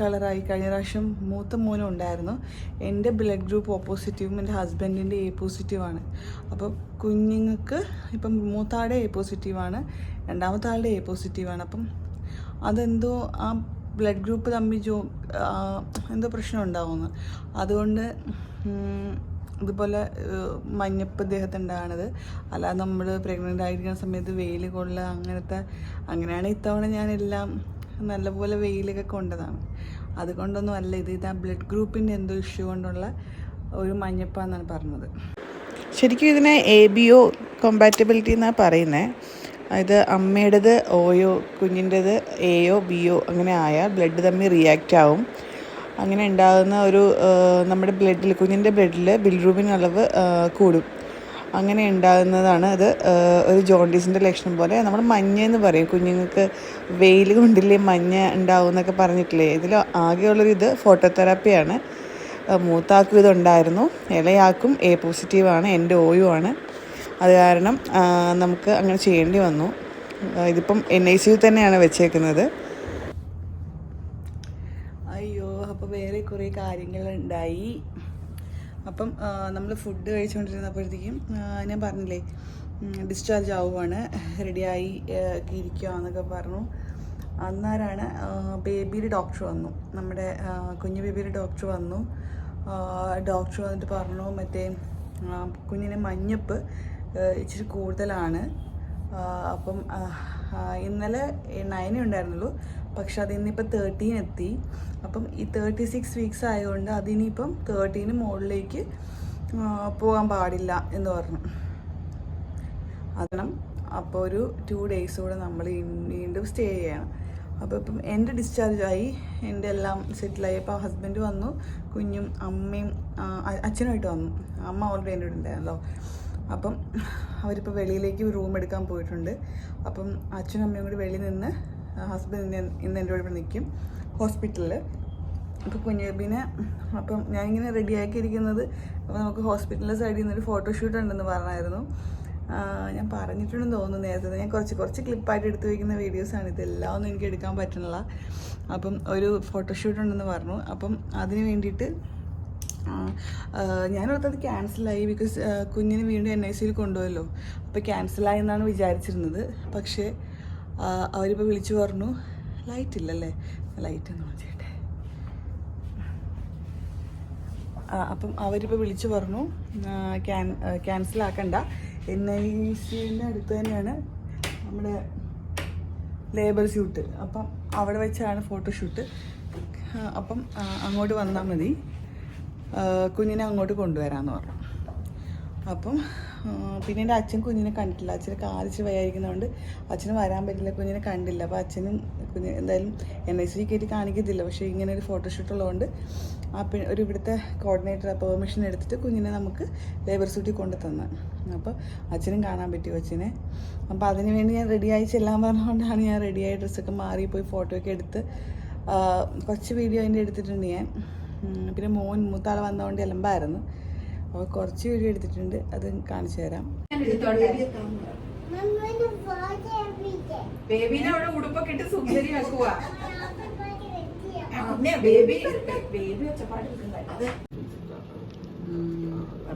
കളറായി കഴിഞ്ഞ പ്രാവശ്യം മൂത്ത മോനും ഉണ്ടായിരുന്നു. എന്റെ ബ്ലഡ് ഗ്രൂപ്പ് ഓപ്പോസിറ്റീവും എന്റെ ഹസ്ബൻഡിന്റെ എ പോസിറ്റീവാണ് അപ്പോൾ കുഞ്ഞുങ്ങൾക്ക് ഇപ്പം മൂത്താളുടെ എ പോസിറ്റീവാണ് രണ്ടാമത്തെ ആളുടെ എ പോസിറ്റീവാണ് അപ്പം അതെന്തോ ആ ബ്ലഡ് ഗ്രൂപ്പ് തമ്മിൽ ജോ എന്തോ പ്രശ്നം ഉണ്ടാവുന്നു. അതുകൊണ്ട് ഇതുപോലെ മഞ്ഞപ്പ് ദേഹത്തുണ്ടാകണത് അല്ലാതെ നമ്മൾ പ്രഗ്നന്റ് ആയിരിക്കുന്ന സമയത്ത് വെയിൽ കൊള്ളുക അങ്ങനത്തെ അങ്ങനെയാണ് ഇത്തവണ ഞാനെല്ലാം നല്ലപോലെ വെയിലൊക്കെ കൊണ്ടതാണ്. അതുകൊണ്ടൊന്നും അല്ല ഇത് ഇത് ആ ബ്ലഡ് ഗ്രൂപ്പിന്റെ എന്തോ ഇഷ്യൂ കൊണ്ടുള്ള ഒരു മഞ്ഞപ്പാന്നാണ് പറഞ്ഞത്. ശരിക്കും ഇതിനെ എ ബി ഒ കോമ്പാറ്റബിലിറ്റി എന്നാണ് പറയുന്നത് അതായത് അമ്മയുടേത് ഓയോ കുഞ്ഞിന്റേത് എയോ ബിയോ അങ്ങനെ ആയാൽ ബ്ലഡ് തമ്മിൽ റിയാക്റ്റ് ആവും. അങ്ങനെ ഉണ്ടാകുന്ന ഒരു നമ്മുടെ ബ്ലഡിൽ കുഞ്ഞിന്റെ ബ്ലഡിൽ ബിൽറൂബിൻ അളവ് കൂടും. അങ്ങനെ ഉണ്ടാകുന്നതാണ് അത് ഒരു ജോണ്ടീസിന്റെ ലക്ഷണം പോലെ. നമ്മൾ മഞ്ഞ എന്ന് പറയും. കുഞ്ഞുങ്ങൾക്ക് വെയിൽ കൊണ്ടില്ലേ മഞ്ഞ ഉണ്ടാവും എന്നൊക്കെ പറഞ്ഞിട്ടില്ലേ? ഇതിൽ ആകെയുള്ളൊരു ഇത് ഫോട്ടോതെറാപ്പിയാണ്. മൂത്താക്കും ഇതുണ്ടായിരുന്നു. ഇളയാക്കും എ പോസിറ്റീവാണ് എന്റെ ഓയു ആണ് അത് കാരണം നമുക്ക് അങ്ങനെ ചെയ്യേണ്ടി വന്നു. ഇതിപ്പം എൻ ഐ സി യു തന്നെയാണ് വെച്ചേക്കുന്നത്. അയ്യോ അപ്പോൾ വേറെ കുറേ കാര്യങ്ങളുണ്ടായി അപ്പം നമ്മൾ ഫുഡ് കഴിച്ചുകൊണ്ടിരുന്നപ്പോഴത്തേക്കും ഞാൻ പറഞ്ഞില്ലേ ഡിസ്ചാർജ് ആവുകയാണ് റെഡിയായി ഇരിക്കുക എന്നൊക്കെ പറഞ്ഞു. അന്നാരാണ് ബേബിയുടെ ഡോക്ടർ വന്നു. നമ്മുടെ കുഞ്ഞു ബേബിയുടെ ഡോക്ടർ വന്നു. ഡോക്ടർ വന്നിട്ട് പറഞ്ഞു മറ്റേ കുഞ്ഞിനെ മഞ്ഞപ്പ് ഇച്ചിരി കൂടുതലാണ്. അപ്പം ഇന്നലെ നയനേ ഉണ്ടായിരുന്നുള്ളൂ. പക്ഷെ അത് ഇന്നിപ്പോൾ തേർട്ടീൻ എത്തി. അപ്പം ഈ തേർട്ടി സിക്സ് വീക്സ് ആയതുകൊണ്ട് അതിനിപ്പം തേർട്ടീന് മുകളിലേക്ക് പോകാൻ പാടില്ല എന്ന് പറഞ്ഞു. കാരണം അപ്പോൾ ഒരു ടു ഡേയ്സ് കൂടെ നമ്മൾ വീണ്ടും സ്റ്റേ ചെയ്യണം. അപ്പോൾ ഇപ്പം എന്റെ ഡിസ്ചാർജ് ആയി. എന്റെ എല്ലാം സെറ്റിലായി അപ്പോൾ ഹസ്ബൻഡ് വന്നു. കുഞ്ഞും അമ്മയും അച്ഛനുമായിട്ട് വന്നു. അമ്മ ഓൾറെഡി എന്റെ കൂടെ ഉണ്ടായിരുന്നല്ലോ. അപ്പം അവരിപ്പോൾ വെളിയിലേക്ക് റൂം എടുക്കാൻ പോയിട്ടുണ്ട്. അപ്പം അച്ഛനും അമ്മയും കൂടി വെളിയിൽ നിന്ന് ഹസ്ബൻഡ് ഇന്ന് എന്റെ കൂടെ നിൽക്കും ഹോസ്പിറ്റലിൽ അപ്പോൾ കുഞ്ഞുബിനെ അപ്പം ഞാനിങ്ങനെ റെഡിയാക്കി ഇരിക്കുന്നത് അപ്പോൾ നമുക്ക് ഹോസ്പിറ്റലിന്റെ സൈഡിൽ നിന്നൊരു ഫോട്ടോഷൂട്ട് ഉണ്ടെന്ന് പറഞ്ഞായിരുന്നു. ഞാൻ പറഞ്ഞിട്ടുണ്ടെന്ന് തോന്നുന്നു നേരത്തെ. ഞാൻ കുറച്ച് കുറച്ച് ക്ലിപ്പായിട്ട് എടുത്തു വയ്ക്കുന്ന വീഡിയോസാണ് ഇതെല്ലാം ഒന്നും എനിക്ക് എടുക്കാൻ പറ്റണില്ല അപ്പം ഒരു ഫോട്ടോഷൂട്ട് ഉണ്ടെന്ന് പറഞ്ഞു. അപ്പം അതിന് വേണ്ടിയിട്ട് ഞാനോർത്തത് ക്യാൻസലായി ബിക്കോസ് കുഞ്ഞിന് വീണ്ടും എൻ ഐ സിയിൽ കൊണ്ടുപോയല്ലോ. അപ്പോൾ ക്യാൻസലായി എന്നാണ് വിചാരിച്ചിരുന്നത്. പക്ഷേ അവരിപ്പോൾ വിളിച്ചു പറഞ്ഞു ലൈറ്റ് ഇല്ലല്ലേ? ലൈറ്റ് ഒന്നും നോക്കിയിട്ടെ അപ്പം അവരിപ്പോൾ വിളിച്ചു പറഞ്ഞു ക്യാൻ ക്യാൻസലാക്കണ്ട എൻ ഐ സിന്റെ അടുത്ത് തന്നെയാണ് നമ്മുടെ ലേബർ ഷൂട്ട് അപ്പം അവിടെ വെച്ചാണ് ഫോട്ടോഷൂട്ട് അപ്പം അങ്ങോട്ട് വന്നാൽ മതി. കുഞ്ഞിനെ അങ്ങോട്ട് കൊണ്ടുവരാമെന്ന് പറഞ്ഞു. അപ്പം പിന്നെ എന്റെ അച്ഛൻ കുഞ്ഞിനെ കണ്ടിട്ടില്ല. അച്ഛന് കാലിച്ച് വയായിരിക്കുന്നതുകൊണ്ട് അച്ഛന് വരാൻ പറ്റില്ല കുഞ്ഞിനെ കണ്ടില്ല. അപ്പോൾ അച്ഛനും കുഞ്ഞ് എന്തായാലും എൻ ഐ സി കയറ്റി കാണിക്കത്തില്ല. പക്ഷേ ഇങ്ങനെ ഒരു ഫോട്ടോഷൂട്ട് ഉള്ളതുകൊണ്ട് ആ പി ഒരു ഇവിടുത്തെ കോർഡിനേറ്റർ പെർമിഷൻ എടുത്തിട്ട് കുഞ്ഞിനെ നമുക്ക് ലേബർ സൂട്ടിൽ കൊണ്ടു തന്നെ അപ്പോൾ അച്ഛനും കാണാൻ പറ്റി കൊച്ചിനെ. അപ്പോൾ അതിന് വേണ്ടി ഞാൻ റെഡിയായി ചെല്ലാൻ പറഞ്ഞുകൊണ്ടാണ് ഞാൻ റെഡിയായി ഡ്രസ്സൊക്കെ മാറി പോയി ഫോട്ടോ ഒക്കെ എടുത്ത് കുറച്ച് വീഡിയോ അതിന്റെ എടുത്തിട്ടുണ്ട് ഞാൻ. പിന്നെ മോൻ മൂത്താൾ വന്നതുകൊണ്ട് എലമ്പായിരുന്നു. അപ്പോൾ കുറച്ച് വീഡിയോ എടുത്തിട്ടുണ്ട് അത് കാണിച്ചു തരാം. ബേബിനെ അവിടെ ഉടുപ്പൊക്കെ ഇട്ട് സുന്ദരി ആക്കുക ബേബി ബേബി ഒച്ചപ്പാട്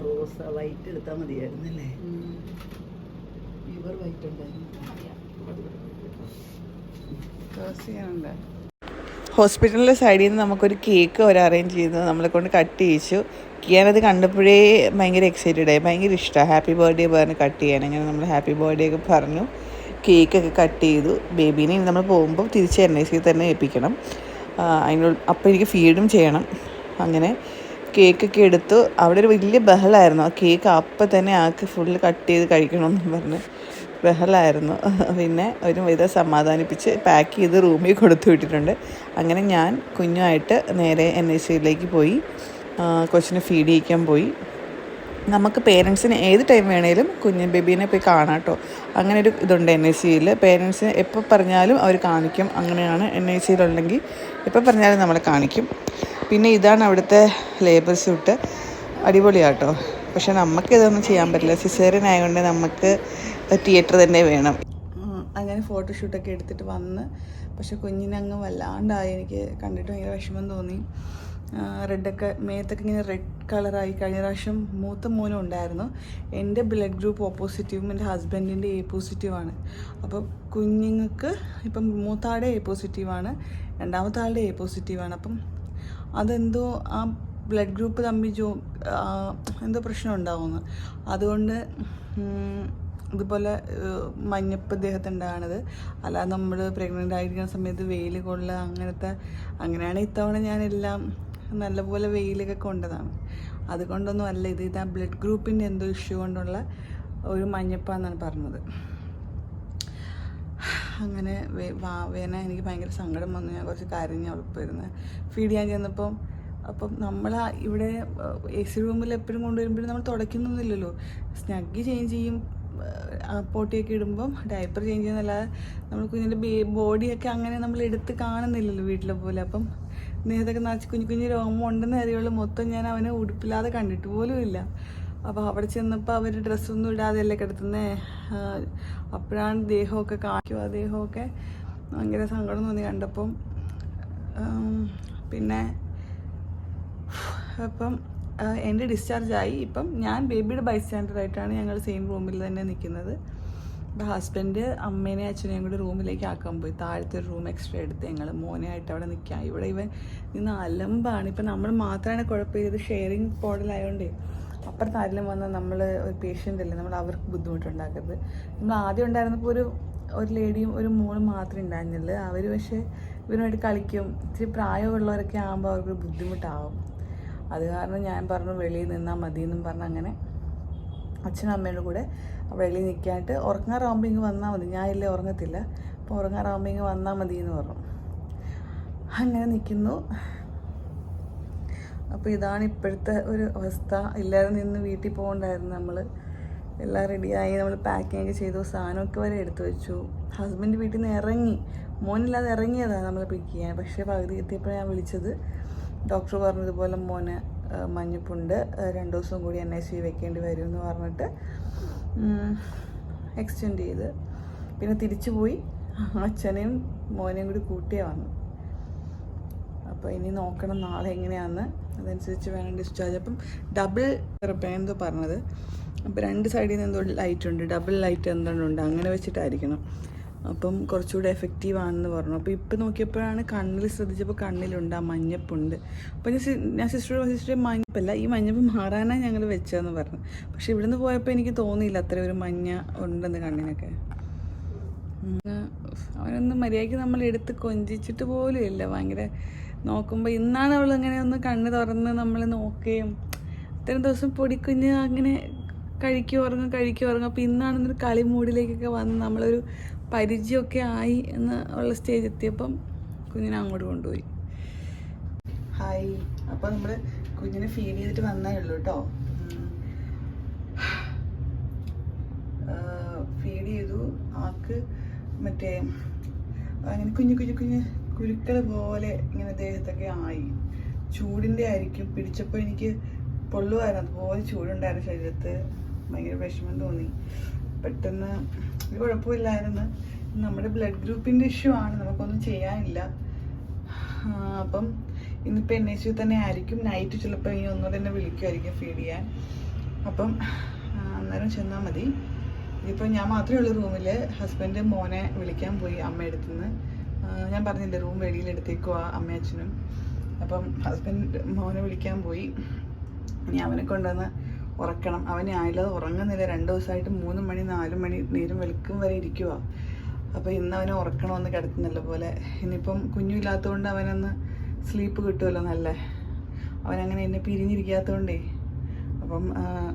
റോസ് വൈറ്റ് എടുത്താൽ മതിയായിരുന്നല്ലേ? ഇവർ വൈറ്റ് ഉണ്ടായിരുന്നു. ഹോസ്പിറ്റലിന്റെ സൈഡിൽ നിന്ന് നമുക്കൊരു കേക്ക് അവർ അറേഞ്ച് ചെയ്ത്. നമ്മളെ കൊണ്ട് കട്ട് ചെയ്യിച്ചു. കിയാനത് കണ്ടപ്പോഴേ ഭയങ്കര എക്സൈറ്റഡ് ആയി. ഭയങ്കര ഇഷ്ടമാണ് ഹാപ്പി ബർത്ത്ഡേ പറഞ്ഞ് കട്ട് ചെയ്യാൻ. അങ്ങനെ നമ്മൾ ഹാപ്പി ബർത്ത്ഡേ ഒക്കെ പറഞ്ഞു. കേക്കൊക്കെ കട്ട് ചെയ്തു. ബേബീനെ നമ്മൾ പോകുമ്പോൾ തിരിച്ച് എൻ ഐ സി തന്നെ ഏൽപ്പിക്കണം. അതിനുള്ള അപ്പോൾ എനിക്ക് ഫീഡും ചെയ്യണം. അങ്ങനെ കേക്കൊക്കെ എടുത്തു. അവിടെ ഒരു വലിയ ബഹളായിരുന്നു. ആ കേക്ക് അപ്പം തന്നെ ആൾക്ക് ഫുള്ള് കട്ട് ചെയ്ത് കഴിക്കണമെന്ന് പറഞ്ഞ്. ബഹളമായിരുന്നു പിന്നെ ഒരു വിധം സമാധാനിപ്പിച്ച് പാക്ക് ചെയ്ത് റൂമിൽ കൊടുത്തു വിട്ടിട്ടുണ്ട്. അങ്ങനെ ഞാൻ കുഞ്ഞുമായിട്ട് നേരെ എൻ ഐ സിയിലേക്ക് പോയി കൊച്ചിനെ ഫീഡ് ചെയ്യിക്കാൻ പോയി. നമുക്ക് പേരൻസിന് ഏത് ടൈം വേണേലും കുഞ്ഞു ബേബീനെ പോയി കാണാം കേട്ടോ. അങ്ങനെ ഒരു ഇതുണ്ട് എൻ ഐ സിയിൽ പേരൻസിന് എപ്പോൾ പറഞ്ഞാലും അവർ കാണിക്കും. അങ്ങനെയാണ് എൻ ഐ സിയിലുണ്ടെങ്കിൽ എപ്പോൾ പറഞ്ഞാലും നമ്മളെ കാണിക്കും. പിന്നെ ഇതാണ് അവിടുത്തെ ലേബർ സ്യൂട്ട് അടിപൊളിയാട്ടോ. പക്ഷെ നമുക്ക് ഇതൊന്നും ചെയ്യാൻ പറ്റില്ല. സിസേറിയൻ ആയതുകൊണ്ട് നമുക്ക് തിയേറ്റർ തന്നെ വേണം. അങ്ങനെ ഫോട്ടോഷൂട്ടൊക്കെ എടുത്തിട്ട് വന്ന് പക്ഷെ കുഞ്ഞിനങ്ങ് വല്ലാണ്ടായി. എനിക്ക് കണ്ടിട്ട് ഭയങ്കര വിഷമം തോന്നി. റെഡൊക്കെ മേത്തൊക്കെ ഇങ്ങനെ റെഡ് കളറായി കഴിഞ്ഞ പ്രാവശ്യം മൂത്ത മൂലം ഉണ്ടായിരുന്നു. എന്റെ ബ്ലഡ് ഗ്രൂപ്പ് ഓപ്പോസിറ്റീവും എന്റെ ഹസ്ബൻഡിന്റെ എ പോസിറ്റീവാണ് അപ്പോൾ കുഞ്ഞുങ്ങൾക്ക് ഇപ്പം മൂത്താളുടെ എ പോസിറ്റീവാണ് രണ്ടാമത്തെ ആളുടെ എ പോസിറ്റീവാണ് അപ്പം അതെന്തോ ആ ബ്ലഡ് ഗ്രൂപ്പ് തമ്മിൽ ജോ എന്തോ പ്രശ്നം ഉണ്ടാവുമെന്ന് അതുകൊണ്ട് ഇതുപോലെ മഞ്ഞപ്പ് ദേഹത്തുണ്ടാകണത് അല്ലാതെ നമ്മൾ പ്രഗ്നന്റ് ആയിരിക്കുന്ന സമയത്ത് വെയിൽ കൊള്ളുക അങ്ങനത്തെ അങ്ങനെയാണ് ഇത്തവണ ഞാനെല്ലാം നല്ലപോലെ വെയിലൊക്കെ കൊണ്ടതാണ്. അതുകൊണ്ടൊന്നും അല്ല ഇത് ഇത് ആ ബ്ലഡ് ഗ്രൂപ്പിന്റെ എന്തോ ഇഷ്യൂ കൊണ്ടുള്ള ഒരു മഞ്ഞപ്പാന്നാണ് പറഞ്ഞത്. അങ്ങനെ വേ- വേന എനിക്ക് ഭയങ്കര സങ്കടം വന്നു. ഞാൻ കുറച്ച് കരഞ്ഞ് ഉറപ്പായിരുന്നു ഫീഡ് ചെയ്യാൻ ചെന്നപ്പം അപ്പം നമ്മൾ ഇവിടെ എ സി റൂമിൽ എപ്പോഴും കൊണ്ടുവരുമ്പോഴും നമ്മൾ തുടയ്ക്കുന്നൊന്നുമില്ലല്ലോ. സ്നഗ്ഗി ചേഞ്ച് ചെയ്യും പോട്ടിയൊക്കെ ഇടുമ്പം ഡയപ്പർ ചേഞ്ച് ചെയ്യുന്നല്ലാതെ നമ്മൾ കുഞ്ഞിന്റെ ബോഡിയൊക്കെ അങ്ങനെ നമ്മൾ എടുത്ത് കാണുന്നില്ലല്ലോ വീട്ടിലെ പോലെ. അപ്പം നേരത്തൊക്കെ നിറച്ച് കുഞ്ഞു കുഞ്ഞു രോമം ഉണ്ടെന്ന് അറിയുള്ളൂ. മൊത്തം ഞാൻ അവനെ ഉടുപ്പില്ലാതെ കണ്ടിട്ട് പോലും ഇല്ല. അപ്പോൾ അവിടെ ചെന്നപ്പോൾ അവർ ഡ്രസ്സൊന്നും ഇടാതെയല്ലേ കിടത്തുന്നേ? അപ്പോഴാണ് ദേഹമൊക്കെ കാണിക്കും ആ ദേഹമൊക്കെ ഭയങ്കര സങ്കടം തോന്നി കണ്ടപ്പം. പിന്നെ അപ്പം എന്റെ ഡിസ്ചാർജ് ആയി. ഇപ്പം ഞാൻ ബേബിയുടെ ബൈസ്റ്റാൻഡർ ആയിട്ടാണ് ഞങ്ങൾ സെയിം റൂമിൽ തന്നെ നിൽക്കുന്നത്. ഇപ്പം ഹസ്ബൻഡ് അമ്മേനെ അച്ഛനെയും കൂടി റൂമിലേക്ക് ആക്കാൻ പോയി. താഴത്തെ ഒരു റൂം എക്സ്ട്രാ എടുത്ത് ഞങ്ങൾ മോനെ ആയിട്ട് അവിടെ നിൽക്കാം. ഇവിടെ ഇവൻ നിന്ന് അലമ്പാണ്. ഇപ്പം നമ്മൾ മാത്രമാണ് കുഴപ്പമില്ല. ഇത് ഷെയറിങ് പോഡലായതുകൊണ്ടേ അപ്പുറത്ത് ആരെങ്കിലും വന്നാൽ നമ്മൾ ഒരു പേഷ്യന്റ് അല്ലേ? നമ്മൾ അവർക്ക് ബുദ്ധിമുട്ടുണ്ടാക്കരുത്. നമ്മൾ ആദ്യം ഉണ്ടായിരുന്നപ്പോൾ ഒരു ഒരു ലേഡിയും ഒരു മോളും മാത്രമേ ഉണ്ടായിരുന്നുള്ളൂ. അവർ പക്ഷേ ഇവരുമായിട്ട് കളിക്കും. ഇച്ചിരി പ്രായമുള്ളവരൊക്കെ ആകുമ്പോൾ അവർക്ക് ബുദ്ധിമുട്ടാവും. അത് കാരണം ഞാൻ പറഞ്ഞു വെളിയിൽ നിന്നാൽ മതി എന്നും പറഞ്ഞ് അങ്ങനെ അച്ഛനും അമ്മയുടെ കൂടെ വെളിയിൽ നിൽക്കാനായിട്ട് ഉറങ്ങാറാകുമ്പോൾ ഇങ്ങ് വന്നാൽ മതി. ഞാൻ ഇല്ലേ ഉറങ്ങത്തില്ല. അപ്പോൾ ഉറങ്ങാറാകുമ്പോൾ ഇങ്ങ് വന്നാൽ മതി എന്ന് പറഞ്ഞു. അങ്ങനെ നിൽക്കുന്നു അപ്പോൾ ഇതാണ് ഇപ്പോഴത്തെ ഒരു അവസ്ഥ. എല്ലാവരും നിന്ന് വീട്ടിൽ പോകണ്ടായിരുന്നു നമ്മൾ എല്ലാം റെഡിയായി നമ്മൾ ഒക്കെ ചെയ്തു. സാധനമൊക്കെ വരെ എടുത്തു വെച്ചു. ഹസ്ബൻഡ് വീട്ടിൽ നിന്ന് ഇറങ്ങി. മോനില്ലാതെ ഇറങ്ങിയതാണ് നമ്മൾ പിക്ക് ചെയ്യാൻ. പക്ഷേ പകുതി എത്തിയപ്പോഴാണ് ഞാൻ വിളിച്ചത്. ഡോക്ടർ പറഞ്ഞതുപോലെ മോന് മഞ്ഞപ്പുണ്ട്. രണ്ടു ദിവസം കൂടി എൻ ഐ സി വെക്കേണ്ടി വരും എന്ന് പറഞ്ഞിട്ട് എക്സ്റ്റെൻഡ് ചെയ്ത്. പിന്നെ തിരിച്ചു പോയി. അച്ഛനെയും മോനെയും കൂടി കൂട്ടിയേ വന്നു. അപ്പോൾ ഇനി നോക്കണം നാളെ എങ്ങനെയാണെന്ന് അതനുസരിച്ച് വേണം ഡിസ്ചാർജ് അപ്പം ഡബിൾ റിപ്പയർ എന്തോ പറഞ്ഞത്. അപ്പോൾ രണ്ട് സൈഡിൽ നിന്ന് എന്തോ ലൈറ്റ് ഉണ്ട്. ഡബിൾ ലൈറ്റ് എന്തുണ്ട്? അങ്ങനെ വെച്ചിട്ടായിരിക്കണം. അപ്പം കുറച്ചുകൂടെ എഫക്റ്റീവ് ആണെന്ന് പറഞ്ഞു. അപ്പോൾ ഇപ്പം നോക്കിയപ്പോഴാണ് കണ്ണിൽ ശ്രദ്ധിച്ചപ്പോൾ കണ്ണിലുണ്ട് ആ മഞ്ഞപ്പുണ്ട്. അപ്പോൾ ഞാൻ ഞാൻ സിസ്റ്ററോട് സിസ്റ്റർ മഞ്ഞപ്പല്ല ഈ മഞ്ഞപ്പ് മാറാനാണ് ഞങ്ങൾ വെച്ചതെന്ന് പറഞ്ഞു. പക്ഷേ ഇവിടുന്ന് പോയപ്പോൾ എനിക്ക് തോന്നിയില്ല അത്ര ഒരു മഞ്ഞ ഉണ്ടെന്ന് കണ്ണിനൊക്കെ. അവനൊന്ന് മര്യാദയ്ക്ക് നമ്മൾ എടുത്ത് കൊഞ്ചിച്ചിട്ട് പോലും ഇല്ല. ഭയങ്കര നോക്കുമ്പോൾ ഇന്നാണ് അവൾ അങ്ങനെ ഒന്ന് കണ്ണ് തുറന്ന് നമ്മൾ നോക്കുകയും ഇത്രയും ദിവസം പൊടിക്കുഞ്ഞ് അങ്ങനെ കഴിക്കുക ഉറങ്ങും കഴിക്കുക ഉറങ്ങും. അപ്പോൾ ഇന്നാണെന്നൊരു കളിമൂടിലേക്കൊക്കെ വന്ന് നമ്മളൊരു പരിചയമൊക്കെ ആയി എന്ന് ഉള്ള സ്റ്റേജ് എത്തിയപ്പം കുഞ്ഞിനെ അങ്ങോട്ട് കൊണ്ടുപോയി. ഹായ് അപ്പോൾ നമ്മൾ കുഞ്ഞിനെ ഫീഡ് ചെയ്തിട്ട് വന്നേ ഉള്ളൂ കേട്ടോ ഫീഡ് ചെയ്തു. ആക്ക് മറ്റേ അങ്ങനെ കുഞ്ഞു കുഞ്ഞു കുഞ്ഞു കുരുക്കൾ പോലെ ഇങ്ങനെ ദേഹത്തൊക്കെ ആയി. ചൂടിന്റെ ആയിരിക്കും. പിടിച്ചപ്പോൾ എനിക്ക് പൊള്ളുമായിരുന്നു അതുപോലെ ചൂടുണ്ടായിരുന്നു ശരീരത്ത്. ഭയങ്കര വിഷമം തോന്നി. പെട്ടെന്ന് കുഴപ്പമില്ലായിരുന്നു. നമ്മുടെ ബ്ലഡ് ഗ്രൂപ്പിന്റെ ഇഷ്യൂ ആണ്. നമുക്കൊന്നും ചെയ്യാനില്ല. അപ്പം ഇന്നിപ്പോൾ എൻ എച്ച് തന്നെ ആയിരിക്കും. നൈറ്റ് ചിലപ്പോൾ ഇനി ഒന്നുകൂടെ എന്നെ വിളിക്കുമായിരിക്കും ഫീഡ് ചെയ്യാൻ. അപ്പം അന്നേരം ചെന്നാൽ മതി. ഇതിപ്പോൾ ഞാൻ മാത്രമേ ഉള്ളൂ റൂമിൽ ഹസ്ബൻഡ് മോനെ വിളിക്കാൻ പോയി അമ്മ അടുത്തുനിന്ന്. ഞാൻ പറഞ്ഞില്ലേ റൂം വെളിയിൽ എടുത്തേക്കുവാ അമ്മയും അച്ഛനും. അപ്പം ഹസ്ബൻഡ് മോനെ വിളിക്കാൻ പോയി. ഇനി അവനെ കൊണ്ടുവന്ന് ഉറക്കണം. അവനെ ആയില്ലാതെ ഉറങ്ങുന്നില്ല. രണ്ട് ദിവസമായിട്ട് മൂന്ന് മണി നാല് മണി നേരം വെളുക്കും വരെ ഇരിക്കുക അപ്പോൾ ഇന്ന് അവനെ ഉറക്കണമെന്ന് കിടക്കുന്നില്ല പോലെ. ഇനിയിപ്പം കുഞ്ഞുമില്ലാത്തതുകൊണ്ട് അവനൊന്ന് സ്ലീപ്പ് കിട്ടുമല്ലോ നല്ല. അവനങ്ങനെ എന്നെ പിരിഞ്ഞിരിക്കാത്തതുകൊണ്ടേ. അപ്പം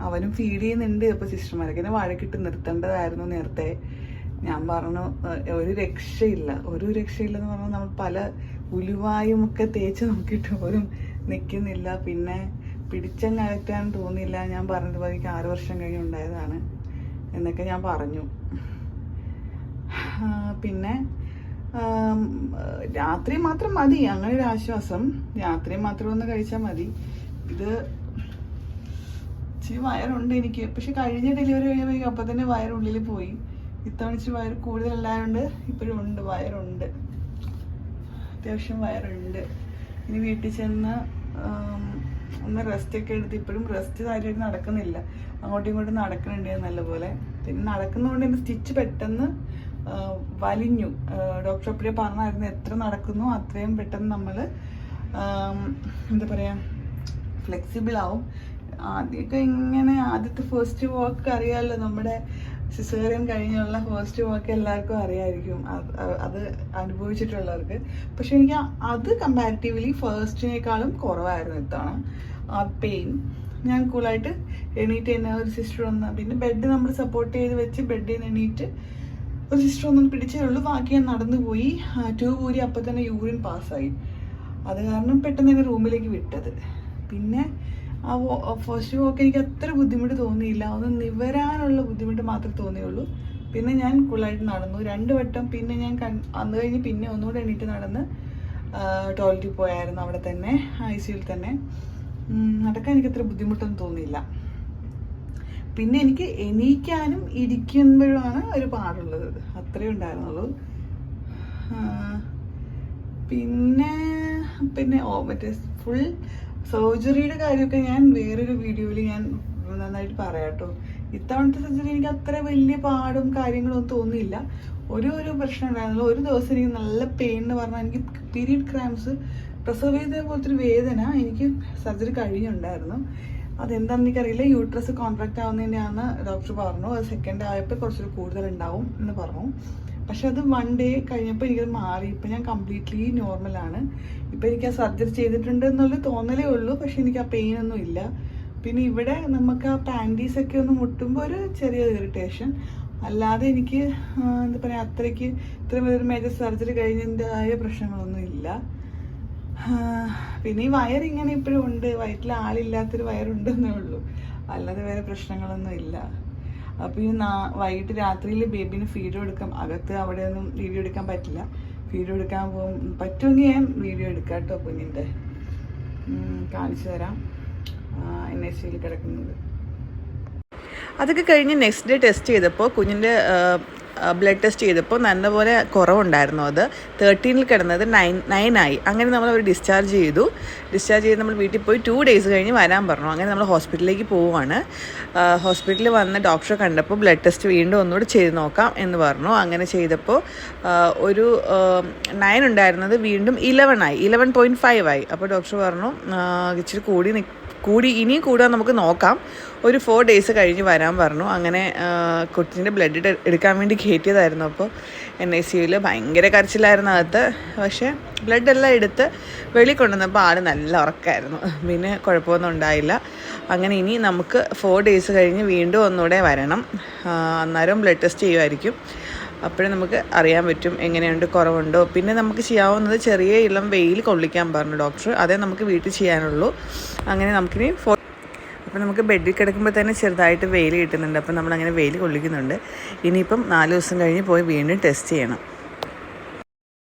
അവനും ഫീഡ് ചെയ്യുന്നുണ്ട്. അപ്പോൾ സിസ്റ്റർമാരൊക്കെ എന്നെ വഴക്കിട്ട് നിർത്തേണ്ടതായിരുന്നു നേരത്തെ. ഞാൻ പറഞ്ഞു ഒരു രക്ഷയില്ല. ഒരു രക്ഷയില്ലെന്ന് പറഞ്ഞാൽ നമ്മൾ പല ഉലുവായും ഒക്കെ തേച്ച് നോക്കിയിട്ട് പോലും നിൽക്കുന്നില്ല. പിന്നെ പിടിച്ചങ്ങകറ്റാൻ തോന്നിയില്ല ഞാൻ പറഞ്ഞത് പതിക്ക് ആറ് വർഷം കഴിഞ്ഞ് ഉണ്ടായതാണ് എന്നൊക്കെ ഞാൻ പറഞ്ഞു. പിന്നെ രാത്രി മാത്രം മതി. അങ്ങനെ ഒരു ആശ്വാസം. രാത്രി മാത്രം ഒന്ന് കഴിച്ചാൽ മതി. ഇത് ഇച്ചിരി വയറുണ്ട് എനിക്ക്. പക്ഷെ കഴിഞ്ഞ ഡെലിവറി കഴിഞ്ഞപ്പോൾ അപ്പം തന്നെ വയറുള്ളിൽ പോയി. ഇത്തവണ ഇച്ചിരി വയറ് കൂടുതലല്ലാണ്ട് ഇപ്പോഴും ഉണ്ട് വയറുണ്ട്. അത്യാവശ്യം വയറുണ്ട്. ഇനി വീട്ടിൽ ചെന്ന് ഒന്ന് റെസ്റ്റ് ഒക്കെ എടുത്ത് ഇപ്പോഴും റെസ്റ്റ് കാര്യമായിട്ട് നടക്കുന്നില്ല. അങ്ങോട്ടും ഇങ്ങോട്ടും നടക്കുന്നുണ്ട് നല്ലപോലെ. പിന്നെ നടക്കുന്നതുകൊണ്ട് എന്റെ സ്റ്റിച്ച് പെട്ടെന്ന് വലിഞ്ഞു. ഡോക്ടർ അപ്പോഴേ പറഞ്ഞായിരുന്നു എത്ര നടക്കുന്നു അത്രയും പെട്ടെന്ന് നമ്മൾ എന്താ പറയുക ഫ്ലെക്സിബിൾ ആവും. ആദ്യമൊക്കെ ഇങ്ങനെ ആദ്യത്തെ ഫസ്റ്റ് വാക്ക് അറിയാമല്ലോ നമ്മുടെ സിസേറിയൻ കഴിഞ്ഞുള്ള ഫസ്റ്റ് വർക്ക് എല്ലാവർക്കും അറിയായിരിക്കും. അത് അത് അനുഭവിച്ചിട്ടുള്ളവർക്ക്. പക്ഷെ എനിക്ക് അത് കമ്പാരിറ്റീവ്ലി ഫസ്റ്റിനേക്കാളും കുറവായിരുന്നു ഇത്തവണ. ആ പെയിൻ ഞാൻ കൂളായിട്ട് എണീറ്റ് തന്നെ ഒരു സിസ്റ്റർ വന്ന പിന്നെ ബെഡ് നമ്മൾ സപ്പോർട്ട് ചെയ്ത് വെച്ച് ബെഡിൽ നിന്ന് എണീറ്റ് ഒരു സിസ്റ്റർ ഒന്നും പിടിച്ചേ ഉള്ളൂ. ബാക്കി ഞാൻ നടന്നു പോയി. ട്യൂബ് ഊരി അപ്പം തന്നെ യൂറിൻ പാസ്സായി അത് കാരണം പെട്ടെന്ന് തന്നെ റൂമിലേക്ക് വിട്ടത്. പിന്നെ ആ ഫസ്റ്റ് വോക്ക് എനിക്ക് അത്ര ബുദ്ധിമുട്ട് തോന്നിയില്ല. ഒന്ന് നിവരാനുള്ള ബുദ്ധിമുട്ട് മാത്രമേ തോന്നിയുള്ളൂ. പിന്നെ ഞാൻ കൂളായിട്ട് നടന്നു. രണ്ട് വട്ടം പിന്നെ ഞാൻ അന്ന് കഴിഞ്ഞ് പിന്നെ ഒന്നുകൂടെ എണീറ്റ് നടന്ന് ടോയ്ലറ്റിൽ പോയായിരുന്നു അവിടെ തന്നെ ഐ സിയിൽ തന്നെ. നടക്കാൻ എനിക്ക് അത്ര ബുദ്ധിമുട്ടൊന്നും തോന്നിയില്ല. പിന്നെ എനിക്ക് എണീക്കാനും ഇരിക്കുമ്പോഴാണ് ഒരു പാടുള്ളത്. അത്രയും ഉണ്ടായിരുന്നുള്ളൂ. പിന്നെ പിന്നെ ഓ മറ്റേ ഫുൾ സർജറിയുടെ കാര്യമൊക്കെ ഞാൻ വേറൊരു വീഡിയോയിൽ ഞാൻ നന്നായിട്ട് പറയാട്ടോ. ഇത്തവണത്തെ സർജറി എനിക്ക് അത്ര വലിയ പാടും കാര്യങ്ങളൊന്നും തോന്നിയില്ല. ഒരു ഒരു പ്രശ്നം ഉണ്ടായിരുന്നില്ല. ഒരു ദിവസം എനിക്ക് നല്ല പെയിൻ എന്ന് പറഞ്ഞാൽ എനിക്ക് പീരീഡ് ക്രാംസ് പ്രസവ് ചെയ്ത പോലത്തെ ഒരു വേദന എനിക്ക് സർജറി കഴിഞ്ഞുണ്ടായിരുന്നു അതെന്താണെന്ന് എനിക്കറിയില്ല. യൂട്രസ് കോൺട്രാക്ട് ആവുന്നതിന്റെയാണെന്ന് ഡോക്ടർ പറഞ്ഞു. അത് സെക്കൻഡ് ആയപ്പോൾ കുറച്ചൊരു കൂടുതൽ ഉണ്ടാവും എന്ന് പറഞ്ഞു. പക്ഷെ അത് വൺ ഡേ കഴിഞ്ഞപ്പോൾ എനിക്കത് മാറി. ഇപ്പം ഞാൻ കംപ്ലീറ്റ്ലി നോർമലാണ് ഇപ്പം എനിക്ക് ആ സർജറി ചെയ്തിട്ടുണ്ട് എന്നുള്ള തോന്നലേ ഉള്ളൂ. പക്ഷെ എനിക്ക് ആ പെയിൻ ഒന്നും ഇല്ല. പിന്നെ ഇവിടെ നമുക്ക് ആ പാന്റീസ് ഒക്കെ ഒന്ന് മുട്ടുമ്പോൾ ഒരു ചെറിയ ഇറിറ്റേഷൻ അല്ലാതെ എനിക്ക് എന്താ പറയുക അത്രയ്ക്ക് ഇത്രയും വലിയൊരു മേജർ സർജറി കഴിഞ്ഞതിന്റെതായ പ്രശ്നങ്ങളൊന്നും ഇല്ല. പിന്നെ ഈ വയർ ഇങ്ങനെ ഇപ്പോഴും ഉണ്ട്. വയറ്റിൽ ആളില്ലാത്തൊരു വയറുണ്ടെന്നേ ഉള്ളൂ. അല്ലാതെ വേറെ പ്രശ്നങ്ങളൊന്നും ഇല്ല. അപ്പോൾ ഈ വൈകിട്ട് രാത്രിയിൽ ബേബിന് ഫീഡ് കൊടുക്കാം. അകത്ത് അവിടെ ഒന്നും വീഡിയോ എടുക്കാൻ പറ്റില്ല. വീഡിയോ എടുക്കാൻ പോകും പറ്റുമെങ്കിൽ ഞാൻ വീഡിയോ എടുക്കാം കേട്ടോ കുഞ്ഞിന്റെ കാണിച്ചു തരാം. എൻ എസ് സിയിൽ കിടക്കുന്നത്. അതൊക്കെ കഴിഞ്ഞ് നെക്സ്റ്റ് ഡേ ടെസ്റ്റ് ചെയ്തപ്പോൾ കുഞ്ഞിന്റെ ബ്ലഡ് ടെസ്റ്റ് ചെയ്തപ്പോൾ നല്ലപോലെ കുറവുണ്ടായിരുന്നു അത്. തേർട്ടീനിൽ കിടന്നത് നയൻ നയനായി അങ്ങനെ നമ്മൾ അവർ ഡിസ്ചാർജ് ചെയ്തു. ഡിസ്ചാർജ് ചെയ്ത് നമ്മൾ വീട്ടിൽ പോയി ടു ഡേയ്സ് കഴിഞ്ഞ് വരാൻ പറഞ്ഞു. അങ്ങനെ നമ്മൾ ഹോസ്പിറ്റലിലേക്ക് പോവുകയാണ്. ഹോസ്പിറ്റലിൽ വന്ന ഡോക്ടറെ കണ്ടപ്പോൾ ബ്ലഡ് ടെസ്റ്റ് വീണ്ടും ഒന്നുകൂടി ചെയ്ത് നോക്കാം എന്ന് പറഞ്ഞു. അങ്ങനെ ചെയ്തപ്പോൾ ഒരു നയൻ ഉണ്ടായിരുന്നത് വീണ്ടും ഇലവൻ ആയി. ഇലവൻ പോയിന്റ് ഫൈവ് ആയി. അപ്പോൾ ഡോക്ടർ പറഞ്ഞു ഇച്ചിരി കൂടി നിക്ക് കൂടി ഇനിയും കൂടാൻ നമുക്ക് നോക്കാം. ഒരു ഫോർ ഡേയ്സ് കഴിഞ്ഞ് വരാൻ പറഞ്ഞു. അങ്ങനെ കുട്ടീന്റെ ബ്ലഡ് എടുക്കാൻ വേണ്ടി കയറ്റിയതായിരുന്നു. അപ്പോൾ എൻ ഐ സി യുവിൽ ഭയങ്കര കരച്ചിലായിരുന്നു അകത്ത്. പക്ഷേ ബ്ലഡ് എല്ലാം എടുത്ത് വെളിയിൽ കൊണ്ടുവന്നപ്പോൾ ആൾ നല്ല ഉറക്കമായിരുന്നു പിന്നെ കുഴപ്പമൊന്നും ഉണ്ടായില്ല. അങ്ങനെ ഇനി നമുക്ക് ഫോർ ഡേയ്സ് കഴിഞ്ഞ് വീണ്ടും ഒന്നുകൂടെ വരണം. അന്നേരം ബ്ലഡ് ടെസ്റ്റ് ചെയ്യുമായിരിക്കും. അപ്പോഴേ നമുക്ക് അറിയാൻ പറ്റും എങ്ങനെയുണ്ട് കുറവുണ്ടോ. പിന്നെ നമുക്ക് ചെയ്യാവുന്നത് ചെറിയ ഇളം വെയിൽ കൊള്ളിക്കാൻ പറഞ്ഞു ഡോക്ടർ. അതേ നമുക്ക് വീട്ടിൽ ചെയ്യാനുള്ളൂ. അങ്ങനെ നമുക്കിനി ഫോ അപ്പോൾ നമുക്ക് ബെഡിൽ കിടക്കുമ്പോൾ തന്നെ ചെറുതായിട്ട് വെയിൽ കിട്ടുന്നുണ്ട്. അപ്പോൾ നമ്മളങ്ങനെ വെയിൽ കൊള്ളിക്കുന്നുണ്ട്. ഇനിയിപ്പം നാല് ദിവസം കഴിഞ്ഞ് പോയി വീണ്ടും ടെസ്റ്റ് ചെയ്യണം.